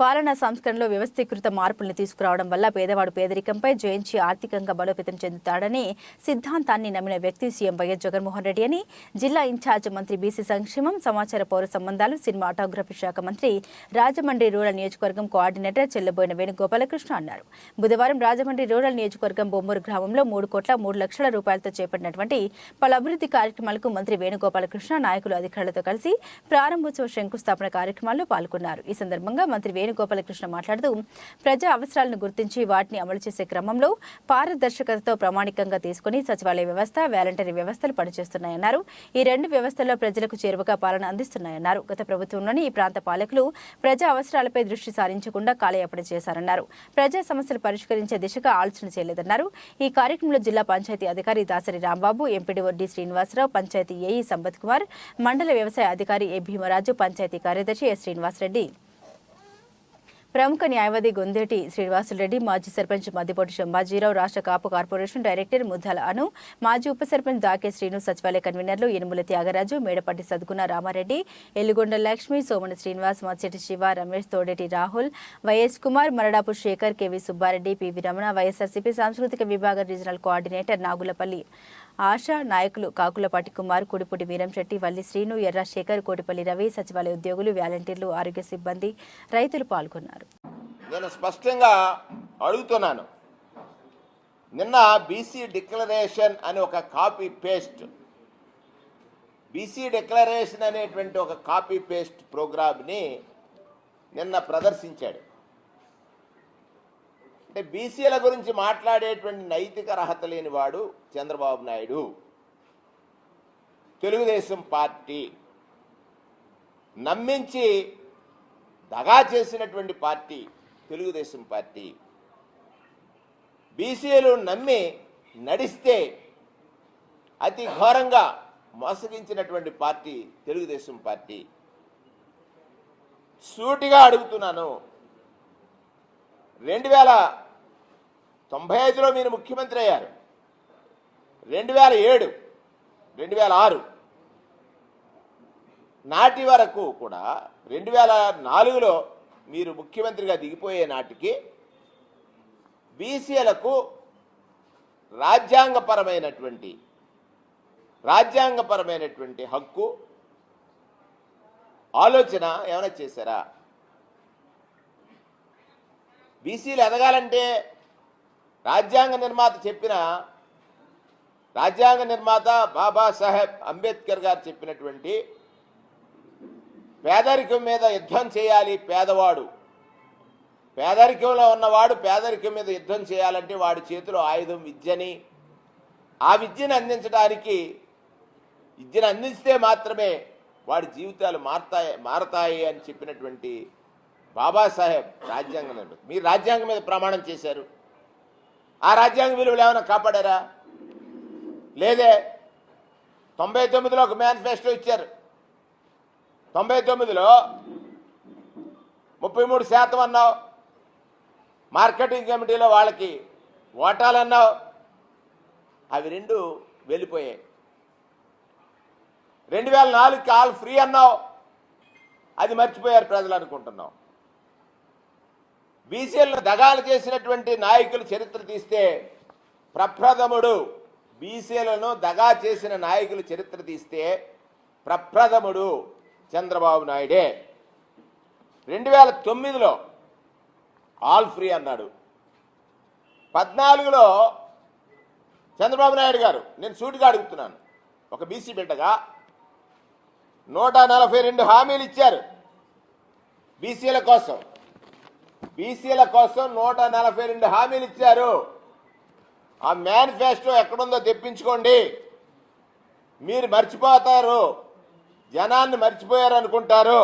పాలనా సంస్కరణలో వ్యవస్థీకృత మార్పులను తీసుకురావడం వల్ల పేదవాడు పేదరికంపై జయించి ఆర్థికంగా బలోపేతం చెందుతాడని సిద్ధాంతాన్ని నమ్మిన వ్యక్తి సీఎం వైఎస్ జగన్మోహన్ రెడ్డి అని జిల్లా ఇన్ఛార్జ్ మంత్రి బీసీ సంక్షేమం సమాచార పౌర సంబంధాలు సినిమాటోగ్రఫీ శాఖ మంత్రి రాజమండ్రి రూరల్ నియోజకవర్గం కోఆర్డినేటర్ చెల్లబోయిన వేణుగోపాలకృష్ణ అన్నారు. బుధవారం రాజమండ్రి రూరల్ నియోజకవర్గం బొమ్మూరు గ్రామంలో మూడు కోట్ల మూడు లక్షల రూపాయలతో చేపట్టినటువంటి పలు అభివృద్ధి కార్యక్రమాలకు మంత్రి వేణుగోపాలకృష్ణ నాయకులు అధికారులతో కలిసి ప్రారంభోత్సవ శంకుస్థాపన కార్యక్రమాల్లో పాల్గొన్నారు. ఈ సందర్భంగా మంత్రి వేణుగోపాలకృష్ణ మాట్లాడుతూ ప్రజా అవసరాలను గుర్తించి వాటిని అమలు చేసే క్రమంలో పారదర్శకతతో ప్రామాణికంగా తీసుకుని సచివాలయ వ్యవస్థ వాలంటరీ వ్యవస్థలు పనిచేస్తున్నాయన్నారు. ఈ రెండు వ్యవస్థల్లో ప్రజలకు చేరువగా పాలన అందిస్తున్నాయన్నారు. గత ప్రభుత్వంలోని ఈ ప్రాంత పాలకులు ప్రజా అవసరాలపై దృష్టి సారించకుండా కాలయాపన చేశారన్నారు. ప్రజా సమస్యలు పరిష్కరించే దిశగా ఆలోచన చేయలేదన్నారు. ఈ కార్యక్రమంలో జిల్లా పంచాయతీ అధికారి Dasari Rambabu MPDO D Srinivasarao panchayat AE Sampath Kumar మండల వ్యవసాయ అధికారి ఏ భీమరాజు పంచాయతీ కార్యదర్శి ఎస్ శ్రీనివాసరెడ్డి. ప్రముఖ న్యాయవాది గొందేటి శ్రీనివాసులరెడ్డి మాజీ సర్పంచ్ మద్దిపోటి శంభాజీరావు రాష్ట్ర కాపు కార్పొరేషన్ డైరెక్టర్ ముద్దాల అను మాజీ ఉప సర్పంచ్ దాకే శ్రీను సచివాలయ కన్వీనర్లు Yanumula Thyagaraju Medapatti Sadguna Ramareddy Ellugonda Lakshmi Somana Srinivas Matsyati Siva Ramesh Todeti Rahul YS Kumar Maradapu Sekhar KV Subbareddy PV Ramana YSRCP సాంస్కృతిక విభాగ రీజనల్ కోఆర్డినేటర్ నాగులపల్లి ఆశా నాయకులు కాకులపాటి కుమార్ కుడిపూటి వీరంశెట్టి వల్లి శ్రీను ఎర్రశేఖర్ కోటిపల్లి రవి సచివాలయ ఉద్యోగులు వాలంటీర్లు ఆరోగ్య సిబ్బంది రైతులు పాల్గొన్నారు. నేను స్పష్టంగా అడుగుతున్నాను. నిన్న బీసీ డిక్లరేషన్ అని ఒక కాపీ పేస్ట్ బీసీ డిక్లరేషన్ అనేటువంటి ఒక కాపీ పేస్ట్ ప్రోగ్రామ్ని నిన్న ప్రదర్శించాడు. అంటే బీసీల గురించి మాట్లాడేటువంటి నైతిక అర్హత లేనివాడు చంద్రబాబు నాయుడు. తెలుగుదేశం పార్టీ నమ్మించి దగా చేసినటువంటి పార్టీ తెలుగుదేశం పార్టీ. బీసీలు నమ్మి నడిస్తే అతి ఘోరంగా మోసగించినటువంటి పార్టీ తెలుగుదేశం పార్టీ. సూటిగా అడుగుతున్నాను. రెండు వేల తొంభై ఐదులో మీరు ముఖ్యమంత్రి అయ్యారు. రెండు వేల ఏడు రెండు వేల ఆరు నాటి వరకు కూడా రెండు వేల నాలుగులో మీరు ముఖ్యమంత్రిగా దిగిపోయే నాటికి బీసీలకు రాజ్యాంగపరమైనటువంటి రాజ్యాంగపరమైనటువంటి హక్కు ఆలోచన ఏమైనా చేశారా? బీసీలు ఎదగాలంటే రాజ్యాంగ నిర్మాత చెప్పిన రాజ్యాంగ నిర్మాత బాబాసాహెబ్ అంబేద్కర్ గారు చెప్పినటువంటి పేదరికం మీద యుద్ధం చేయాలి పేదవాడు. పేదరికంలో ఉన్నవాడు పేదరికం మీద యుద్ధం చేయాలంటే వాడి చేతిలో ఆయుధం విద్యని. ఆ విద్యను అందించడానికి విద్యను అందిస్తే మాత్రమే వాడి జీవితాలు మారతాయి మారతాయి అని చెప్పినటువంటి బాబాసాహెబ్ రాజ్యాంగం మీరు రాజ్యాంగం మీద ప్రమాణం చేశారు. ఆ రాజ్యాంగ విలువలు ఏమైనా కాపాడారా? లేదే. తొంభై తొమ్మిదిలో ఒక మేనిఫెస్టో ఇచ్చారు. తొంభై తొమ్మిదిలో ముప్పై మూడు శాతం అన్నావు. మార్కెటింగ్ కమిటీలో వాళ్ళకి ఓటాలు అన్నావు అవి రెండు వెళ్ళిపోయాయి. రెండు వేల నాలుగుకి ఆల్ ఫ్రీ అన్నావు. అది మర్చిపోయారు ప్రజలు అనుకుంటున్నాం. బీసీలను దగాలు చేసినటువంటి నాయకుల చరిత్ర తీస్తే ప్రప్రథముడు బీసీలను దగా చేసిన నాయకుల చరిత్ర తీస్తే ప్రప్రథముడు చంద్రబాబు నాయుడే. రెండు వేల తొమ్మిదిలో ఆల్ ఫ్రీ అన్నాడు. పద్నాలుగులో చంద్రబాబు నాయుడు గారు నేను సూటిగా అడుగుతున్నాను. ఒక బీసీ బిడ్డగా నూట నలభై రెండు హామీలు ఇచ్చారు. బీసీల కోసం బీసీల కోసం నూట నలభై రెండు హామీలు ఇచ్చారు. ఆ మేనిఫెస్టో ఎక్కడుందో తెప్పించుకోండి. మీరు మర్చిపోతారు. జనాన్ని మర్చిపోయారు అనుకుంటారు